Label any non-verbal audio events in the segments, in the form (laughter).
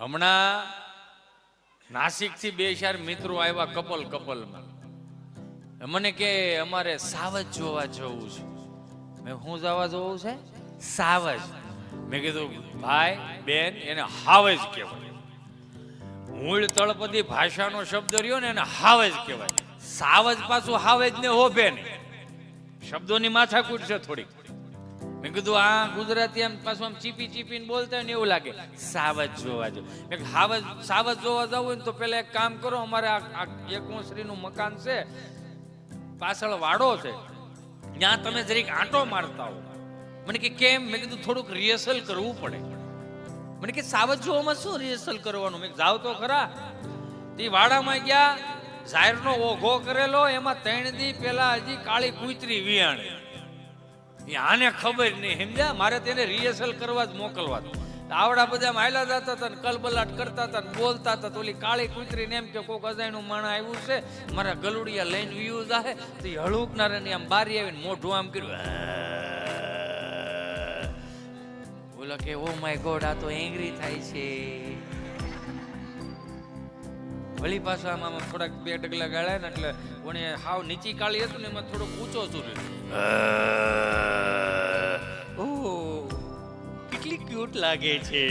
હમણાં નાસિકથી બે ચાર મિત્રો આવ્યા કપલ કપલમાં. મને કે, અમારે સાવજ જોવા જવું છે. મેં હું જવા જવું છે? સાવજ. મેં કીધું, ભાઈ, બેન, એને હાવજ કહેવાય. મૂળ તળપદી ભાષાનો શબ્દ રહ્યો ને એને હાવજ કહેવાય. સાવજ પાછું હાવજ ને હોભે ને શબ્દોની માથાકૂટ છે થોડીક. મેં કીધું, આ ગુજરાતી આમ પાછું આમ ચીપી ચીપીને બોલતા હોય ને એવું લાગે. સાવજ જોવા જો મેં હાવજ, સાવજ જોવા જવું હોય ને તો પેલા એક કામ કરો, અમારે આ એકમશ્રીનું મકાન છે, પાછળ વાડો છે. ત્યાં તમે જરીક આંટો મારતા હો. મને કે, કેમ? મેં કીધું, થોડુંક રિહર્સલ કરવું પડે. મને કે, સાવજ જોવામાં શું રિહર્સલ કરવાનું? મેં જાવ તો ખરા. તે વાડામાં ગયા ઝાયરનો ઓઘો કરેલો, એમાં ત્રણ દી પેલા હજી કાળી કૂતરી વિયાણે એ આને ખબર નહીં, સમજ્યા? મારે તેને રિહર્સલ કરવા જ મોકલવા આવડા બધા માયલા જતા હતા ને કલબલાટ કરતા હતા ને બોલતા હતા તો ઓલી કાળી કૂતરીને એમ કે કોક અજાયનું માણા આવ્યું છે, મારા ગલુડિયા લઈને વ્યૂ જાહે, તો એ હળુકનારે આમ બારી આવીને મોઢું આમ કર્યું બોલો કે, ઓ માય ગોડ, આ તો એંગ્રી થાય છે. વળી પાછા આમ થોડાક બે ડગલા ગાળ્યા ને એટલે કોણે હાવ નીચી કાળી હતું ને એમાં થોડુંક ઊંચો ઓહ કેટલી ક્યુટ લાગે છે.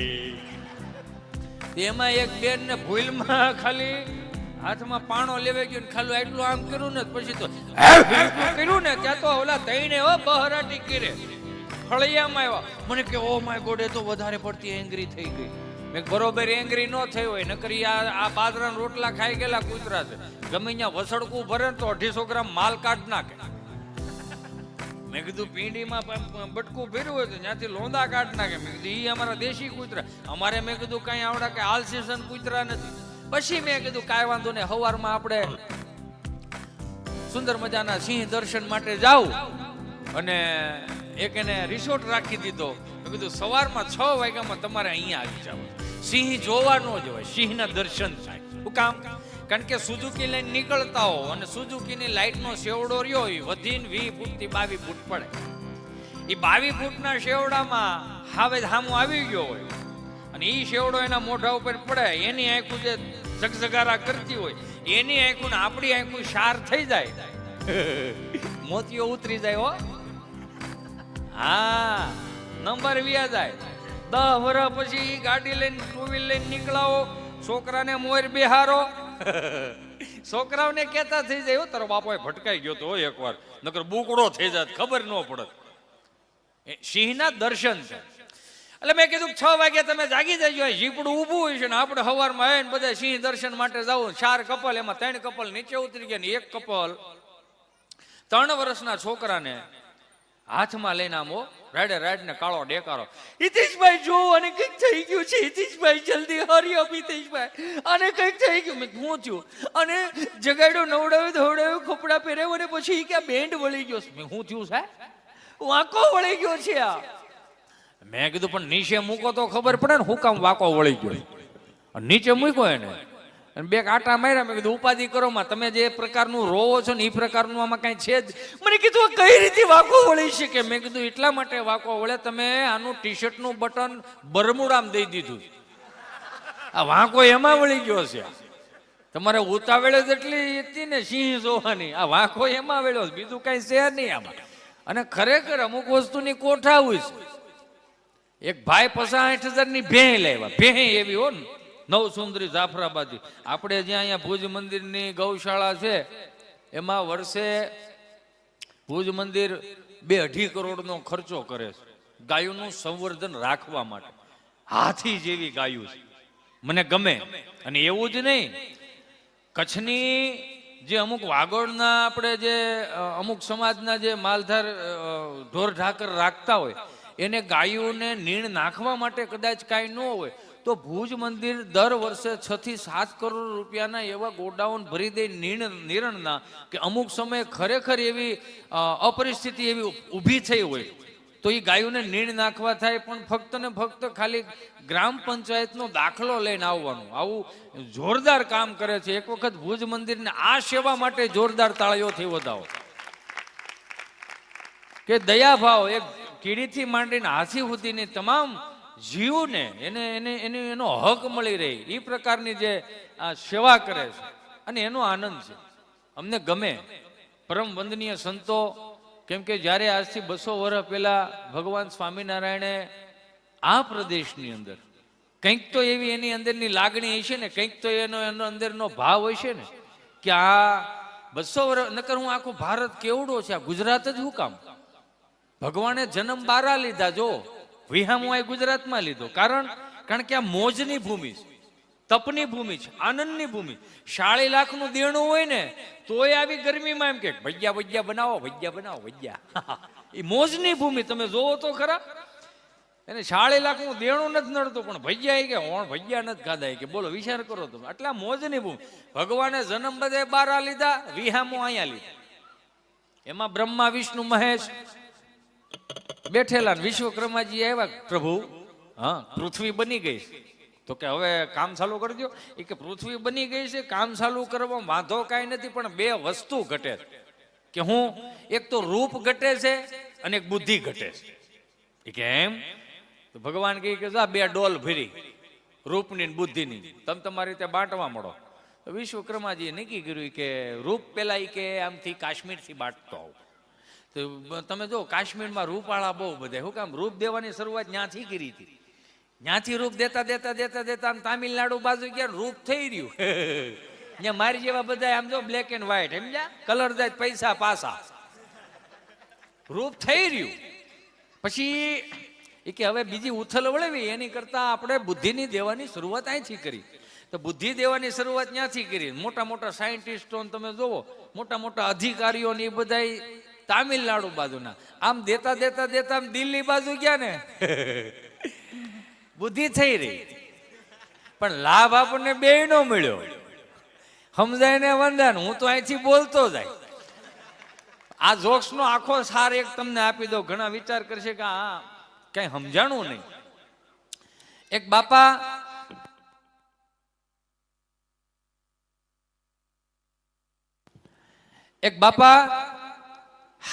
એમાં એક બેન ને ભૂલમાં ખાલી હાથમાં પાણો લેવાઈ ગયો ને ખાલી એટલું આમ કર્યું ને પછી તો કર્યું ને ત્યાં તો ઓલા તઈને હો બહરાટી કરે. ફળિયામાં આવ્યા. મને કે ઓ માય ગોડ એ તો વધારે પડતી એંગ્રી થઈ ગઈ. મેં બરોબર એંગ્રી ન થઈ હોય. નકરી આ આ બાજરાના રોટલા ખાઈ ગયેલા કૂતરા છે. ગમે ત્યાં વસડકું ભરે તો અઢીસો ગ્રામ માલ કાઢ નાખે. મેં કીધું પીંડીમાં બટકું ફેર્યું તો ત્યાંથી લોંદા કાઢ નાખે. મેં કીધું એ અમારા દેશી કૂતરા. અમારે મેં કીધું કાંઈ આવડા કે હાલ સીઝન કૂતરા નથી. પછી મેં કીધું, કાંઈ વાંધો નહીં સવારમાં આપણે સુંદર મજાના સિંહ દર્શન માટે જાઉં. અને એક એને રિસોર્ટ રાખી દીધો. મેં કીધું, સવારમાં છ વાગ્યામાં તમારે અહીંયા આવી જાવ સિંહ જોવા ન જવાય, સિંહના દર્શન થાય. શું કામ? કારણ કે સુઝુકી લઈને નીકળતા હો અને સુઝુકીની લાઇટનો શેવડો રહ્યો એ વધીને વી ફૂટથી બાવી ફૂટ પડે. એ બાવી ફૂટના શેવડામાં હાવે હામો આવી ગયો હોય. અને એ શેવડો એના મોઢા ઉપર પડે એની આંખું જે ઝગઝગારા કરતી હોય એની આંખું ને આપણી આંખું શાર થઈ જાય. (laughs) મોતીઓ ઉતરી જાય હો. હા નંબર વ્યા જાય. દસ વર્ષ પછી એ ગાડી લઈને ટુ વ્હીલ લઈને નીકળાવો છોકરાને મોર બેહારો. (laughs) છોકરાઓને કહેતા થઈ જાય તારો બાપો ભટકાઈ ગયો તો એકવાર. નકર બુકડો થઈ જાત, ખબર ન પડત. સિંહના દર્શન છે. એટલે મેં કીધું છ વાગે તમે જાગી જજો જીપડું ઊભું હોય છે ને આપણે સવારમાં આવીને બધા સિંહ દર્શન માટે જવું ચાર કપલ, એમાં ત્રણ કપલ નીચે ઉતરી ગયા ને એક કપલ. ત્રણ વર્ષના છોકરાને હાથમાં લઈને આમ રાડે રાડ ને કાળો ડેકારો. હિતેશભાઈ જો, અને કંઈક થઈ ગયું છે, હિતેશભાઈ, જલ્દી હરી અપ હિતેશભાઈ અને કંઈક થઈ ગયું, મેં હું થયું? અને જગાડ્યો, નવડાવ્યો, ધોવડાવ્યો, કપડાં પહેર્યો, અને પછી કે બેન્ડ વળી ગયો મેં હું થયું સાહેબ વાંકો વળી ગયો છે આ. મેં કીધું, પણ નીચે મૂકો તો ખબર પડે ને હું કામ વાંકો વળી ગયો. નીચે મૂક્યો એને. અને બે આટા માર્યા, મેં કીધું, ઉપાધિ કરો માં, તમે જે પ્રકારનું રોવો છો ને એ પ્રકારનું આમાં કાંઈ છે જ. મને કીધું કઈ રીતે વાંકો વળી શકે મેં કીધું, એટલા માટે વાંકો વળે, તમે આનું ટી શર્ટનું બટન બરમુડામ દઈ દીધું. આ વાંકો એમાં વળી ગયો છે. તમારે ઉતાવળે જ એટલી હતી ને સિંહ જોવાની. આ વાંકો એમાં વળ્યો બીજું કાંઈ છે નહીં આમાં. અને ખરેખર અમુક વસ્તુની કોઠા હોય છે. એક ભાઈ પચાસ હજારની ભેં લેવા ભેં એવી હો ને. નવ સુંદરી જાફરાબાદી. આપણે જ્યાં અહીંયા ભુજ મંદિરની ગૌશાળા છે, એમાં વર્ષે ભુજ મંદિર બે અઢી કરોડનો ખર્ચો કરે છે. ગાયોનું સંવર્ધન રાખવા માટે. હાથી જેવી ગાયું છે. મને ગમે. અને એવું જ નહીં, કચ્છની જે અમુક વાગોળના આપણે જે અમુક સમાજના જે માલધાર ઢોર ઢાકર રાખતા હોય, એને ગાયોને નીણ નાખવા માટે કદાચ કાંઈ ન હોય. તો ભુજ મંદિર દર વર્ષે છ થી સાત કરોડ રૂપિયાના એવા ગોડાઉન ભરી દે નિરણના કે અમુક સમયે ખરેખર એવી અપરિસ્થિતિ એવી ઊભી થઈ હોય. તો એ ગાયોને નીણ નાખવા થાય પણ ફક્ત ને ફક્ત ખાલી ગ્રામ પંચાયતનો દાખલો લઈને આવવાનું. આવું જોરદાર કામ કરે છે. એક વખત ભુજ મંદિરને આ સેવા માટે જોરદાર તાળીઓથી વધાવો. કે દયાભાવ એક કીડીથી માંડીને હાથી સુધીની તમામ જીવને એને એને એને એનો હક મળી રહે. એ પ્રકારની જે આ સેવા કરે છે. અને એનો આનંદ છે. અમને ગમે. પરમ વંદનીય સંતો, કેમ કે જ્યારે આજથી બસો વર્ષ પહેલા ભગવાન સ્વામિનારાયણે આ પ્રદેશની અંદર, કંઈક તો એવી એની અંદરની લાગણી હશે ને, કંઈક તો એનો એનો અંદરનો ભાવ હશે ને, કે આ બસો વર્ષ નકર હું આખો ભારત કેવડો છે? આ ગુજરાત જ હું કામ? ભગવાને જન્મ બારા લીધા, જો. વિહામો એ ગુજરાતમાં લીધો. કારણ કારણ કે આ મોજની ભૂમિ છે, તપની ભૂમિ છે, આનંદની ભૂમિ. સાડી લાખનું દેણું હોય ને, તોય આવી ગરમીમાં એમ કે ભૈયા ભજીયા બનાવો ભૈયા બનાવો ભૈયા એ મોજની ભૂમિ, તમે જોવો તો ખરા. એને સાડી લાખનું દેણું નથી નડતું, પણ એ કે હોણ ભૈયા નથી ખાધા. કે, બોલો, વિચાર કરો તમે. આટલા મોજની ભૂમિ. ભગવાને જન્મ બધે બારા લીધા, વિહામો અહીંયા લીધા. એમાં બ્રહ્મા, વિષ્ણુ, મહેશ બેઠેલા વિશ્વકર્માજી આવ્યા પ્રભુ, હા, પૃથ્વી બની ગઈ તો કે, હવે કામ ચાલુ કરી દો એ કે, પૃથ્વી બની ગઈ છે, કામ ચાલુ કરવા વાંધો કાંઈ નથી, પણ બે વસ્તુ ઘટે કે હું? એક તો રૂપ ઘટે છે અને એક બુદ્ધિ ઘટે છે. એ કે, એમ? તો ભગવાન કહે કે, જા, બે ડોલ ભરી, રૂપની બુદ્ધિની. તમે તમારી રીતે બાંટવા મળો. વિશ્વકર્માજીએ નક્કી કર્યું કે, રૂપ પેલા કે, આમથી કાશ્મીરથી બાંટતો આવું. તો તમે જો, કાશ્મીરમાં રૂપવાળા બહુ બધા. શું કામ રૂપ દેવાની શરૂઆત ત્યાંથી કરી હતી. ત્યાંથી રૂપ દેતા દેતા દેતા દેતા તામિલનાડુ બાજુ ગયા રૂપ થઈ રહ્યું. (laughs) ત્યાં મારી જેવા બધા આમ જો બ્લેક એન્ડ વ્હાઈટ સમજ્યા? કલર જાય પૈસા પાસા રૂપ થઈ રહ્યું. પછી એ કે હવે બીજી ઉથલ વળવી, એની કરતા આપણે બુદ્ધિની દેવાની શરૂઆત અહીંથી કરી. તો બુદ્ધિ દેવાની શરૂઆત ત્યાંથી કરી. મોટા મોટા સાયન્ટિસ્ટો તમે જોવો, મોટા મોટા અધિકારીઓ ને એ બધા તામિલનાડુ બાજુના. આમ દેતા દેતા દેતા દિલ્હી બાજુ ગયા ને. બુદ્ધિ થઈ રહી. પણ લાભ આપણને બે નો મળ્યો. સમજાય ને વંદન? હું તો અહીંથી બોલતો જાય. આ જોક્સ નો આખો સાર એક તમને આપી દો ઘણા વિચાર કરશે કે આ કઈ સમજાણું નહીં. એક બાપા એક બાપા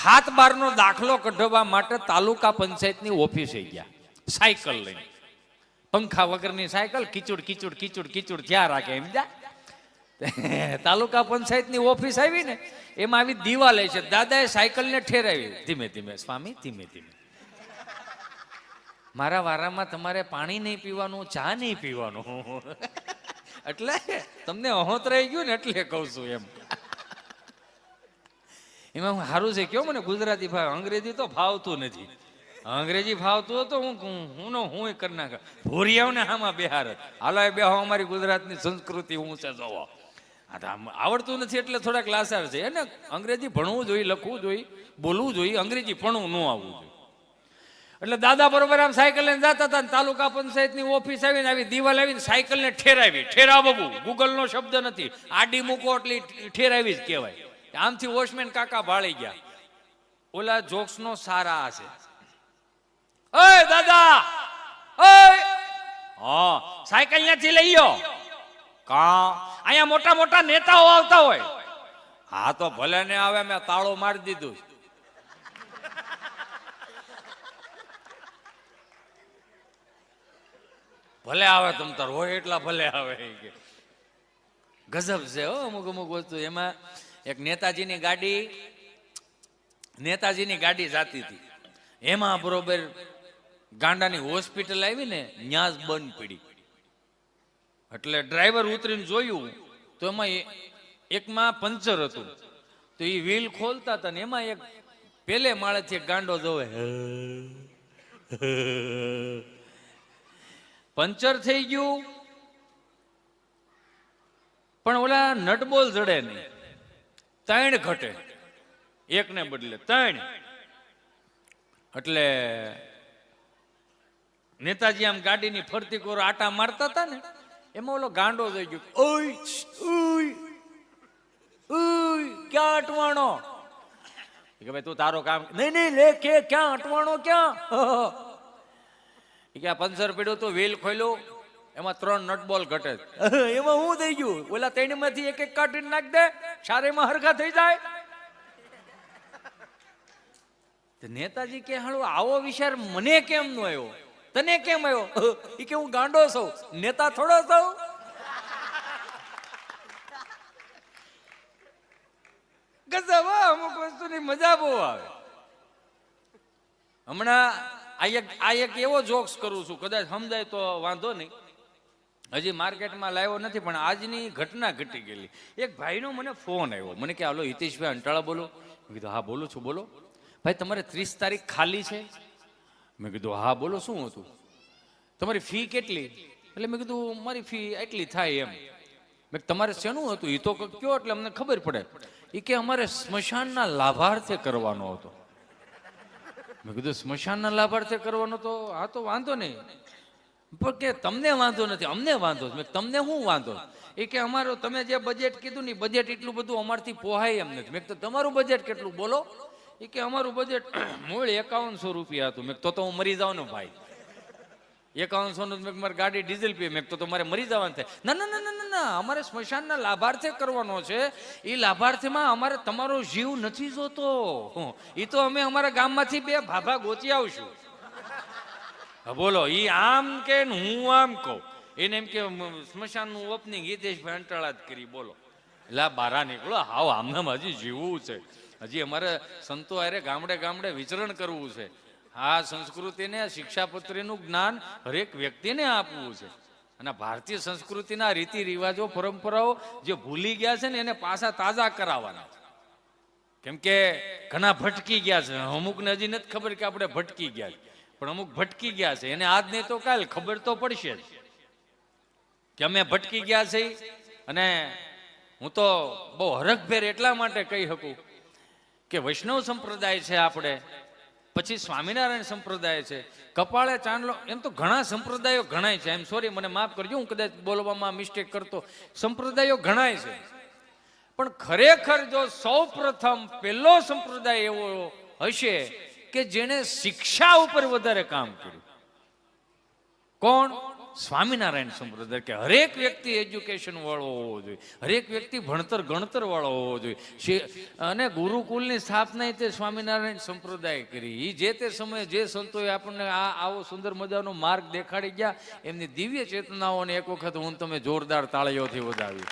હાથ બારનો દાખલો કઢવા માટે તાલુકા પંચાયતની ઓફિસે ગયા. સાયકલ લઈને. પંખા વગરની સાયકલ કિચુડ કિચુડ કિચુડ કિચુડ જ્યાં રાખે એમ જા. તાલુકા પંચાયતની ઓફિસ આવી ને એમાં આવી દિવાલ છે. દાદાએ સાયકલને ઠેરાવી. ધીમે ધીમે, સ્વામી, ધીમે ધીમે. મારા વારામાં તમારે પાણી નહીં પીવાનું, ચા નહીં પીવાનું. એટલે તમને અહોત રહી ગયું ને એટલે કહું છું એમ. એમાં હું સારું છે કયો મને ગુજરાતી ભાવ, અંગ્રેજી તો ફાવતું નથી. અંગ્રેજી ફાવતું હતું હું હું હું કરી નાખ. ભોરિયાઓને આમાં બિહાર. હાલો, એ બેહો, અમારી ગુજરાતની સંસ્કૃતિ હું છે, જોવો. આવડતું નથી એટલે થોડાક લાસાર છે. એને અંગ્રેજી ભણવું જોઈએ, લખવું જોઈએ, બોલવું જોઈએ, અંગ્રેજી ભણવું ન આવવું જોઈએ. એટલે દાદા બરોબર આમ સાયકલ લઈને જતા હતા તાલુકા પંચાયતની ઓફિસ આવીને આવી દિવાલ આવીને સાયકલને ઠેરાવી. ઠેરાવવું ગૂગલનો શબ્દ નથી. આડી મૂકો એટલે ઠેરાવી જ કહેવાય. આમથી વોચમેન કાકા ભાળી ગયા. ઓલા જોક્સ નો સારા છે ઓય દાદા! ઓય હા, સાયકલ ત્યાંથી લઈ કા? અહીંયા મોટા મોટા નેતાઓ આવતા હોય. હા, તો ભલે ને આવે, મેં તાળો મારી દીધું ભલે આવે તમ તાર, હોય એટલા ભલે આવે. ગજબ છે હો, અમુક અમુક વસ્તુ. એમાં એક નેતાજીની ગાડી નેતાજીની ગાડી જાતી હતી. એમાં બરોબર ગાંડાની હોસ્પિટલ આવી ને ન્યાસ બંધ પડી. એટલે ડ્રાઈવર ઉતરીને જોયું, તો એમાં એકમાં પંચર હતું. તો એ વ્હીલ ખોલતા હતા ને એમાં એક પેલે માળેથી ગાંડો જોવે. પંચર થઈ ગયું. પણ ઓલા નટબોલ જડે નહીં. ત્રણ ઘટે. એકને બદલે ત્રણ. એટલે નેતાજી આમ ગાડીની ફરતી કોર આટા મારતા હતા ને, એમાં ઓલો ગાંડો થઈ ગયો. ઓય ઓય ઓય, ક્યાં અટવાણો? કે, ભાઈ, તું તારો કામ નહીં નહીં લે કે, ક્યાં અટવાણો, ક્યાં? (laughs) કે, આ પંચર પીડ્યો તો વેલ ખોલ્યો એમાં ત્રણ નટબોલ ઘટે (laughs) એમાં હું થઈ ગયું? ઓલા ત્રણમાંથી એક એક કાઢીને નાખ દે સારેમાં હરખા થઈ જાય. નેતાજી કે હાલો આવો વિચાર મને કેમ નો આવ્યો? તને કેમ આવ્યો? (laughs) એ કે હું ગાંડો છું. નેતા થોડો છું. (laughs) ગજબ અમુક વસ્તુની મજા બહુ આવે. હમણાં આ એક આ એક એવો જોક્સ કરું છું કદાચ સમજાય તો વાંધો નહીં. હજી માર્કેટમાં લાવ્યો નથી, પણ આજની ઘટના ઘટી ગયેલી. એક ભાઈનો મને ફોન આવ્યો. મને કે, હાલો, હિતેશભાઈ, અંટાળા બોલો. મેં કીધું, હા, બોલું છું, બોલો. ભાઈ, તમારે ત્રીસ તારીખ ખાલી છે? મેં કીધું, હા, બોલો, શું હતું? તમારી ફી કેટલી? એટલે મેં કીધું, મારી ફી એટલી થાય એમ. મેં તમારે શેનું હતું? એ તો કયો? એટલે અમને ખબર પડે. એ કે, અમારે સ્મશાનના લાભાર્થે કરવાનો હતો. મેં કીધું, સ્મશાનના લાભાર્થે કરવાનો તો, હા, તો વાંધો નહીં. પણ કે તમને વાંધો નથી, અમને વાંધો છે. તમને શું વાંધો એ કે અમારો, તમે જે બજેટ કીધું ને બજેટ એટલું બધું અમારથી પોહાય એમ નથી. મેં તો તમારું બજેટ કેટલું? બોલો. એ કે, અમારું બજેટ (clears throat) મૂળ એકાવનસો રૂપિયા હતું. મેં તો તો હું મરી જાઉં ને ભાઈ. એકાવનસો નું મેં મારી ગાડી ડીઝલ પીએ. મેં તો તમારે મરી જવાનું થાય. ના ના ના ના ના અમારે સ્મશાનના લાભાર્થે કરવાનો છે. એ લાભાર્થીમાં અમારે તમારો જીવ નથી જોતો. એ તો અમે અમારા ગામમાંથી બે ભાભા ગોતી આવશું. બોલો, ઈ આમ કે હું આમ કહું? એને એમ કે સ્મશાનનું ઓપનિંગ હિતેશભાઈ અંટાળા જ કરી, બોલો. એટલે બારા નીકળો, હાવ આમનામ હજી જીવવું છે. હજી અમારે સંતો હારે ગામડે ગામડે વિચરણ કરવું છે. આ સંસ્કૃતિને શિક્ષાપત્રીનું જ્ઞાન હરેક વ્યક્તિને આપવું છે. અને ભારતીય સંસ્કૃતિના રીતિ રિવાજો, પરંપરાઓ જે ભૂલી ગયા છે ને, એને પાછા તાજા કરાવવાના છે. કેમ કે ઘણા ભટકી ગયા છે. અમુકને હજી નથી ખબર કે આપણે ભટકી ગયા છે. પણ અમુક ભટકી ગયા છે. એને આજ નહીં તો કાલ ખબર તો પડશે કે અમે ભટકી ગયા છે અને હું તો બહુ હરખભેર એટલા માટે કહી શકું કે વૈષ્ણવ સંપ્રદાય છે આપણે. પછી સ્વામિનારાયણ સંપ્રદાય છે. કપાળે ચાંદલો, એમ તો ઘણા સંપ્રદાયો ઘણાય છે. એમ સોરી મને માફ કરજો, હું કદાચ બોલવામાં મિસ્ટેક કરતો. સંપ્રદાયો ઘણાય છે. પણ ખરેખર જો સૌ પ્રથમ પહેલો સંપ્રદાય એવો હશે કે જેણે શિક્ષા ઉપર વધારે કામ કર્યું. કોણ? સ્વામિનારાયણ સંપ્રદાય કે હરેક વ્યક્તિ એજ્યુકેશન વાળો હોવો જોઈએ. હરેક વ્યક્તિ ભણતર, ગણતર વાળો હોવો જોઈએ. અને ગુરુકુલની સ્થાપના તે સ્વામિનારાયણ સંપ્રદાય કરી. એ જે તે સમયે જે સંતોએ આપણને આ, આવો સુંદર મજાનો માર્ગ દેખાડી ગયા, એમની દિવ્ય ચેતનાઓને એક વખત હું તમે જોરદાર તાળીઓથી વધાવી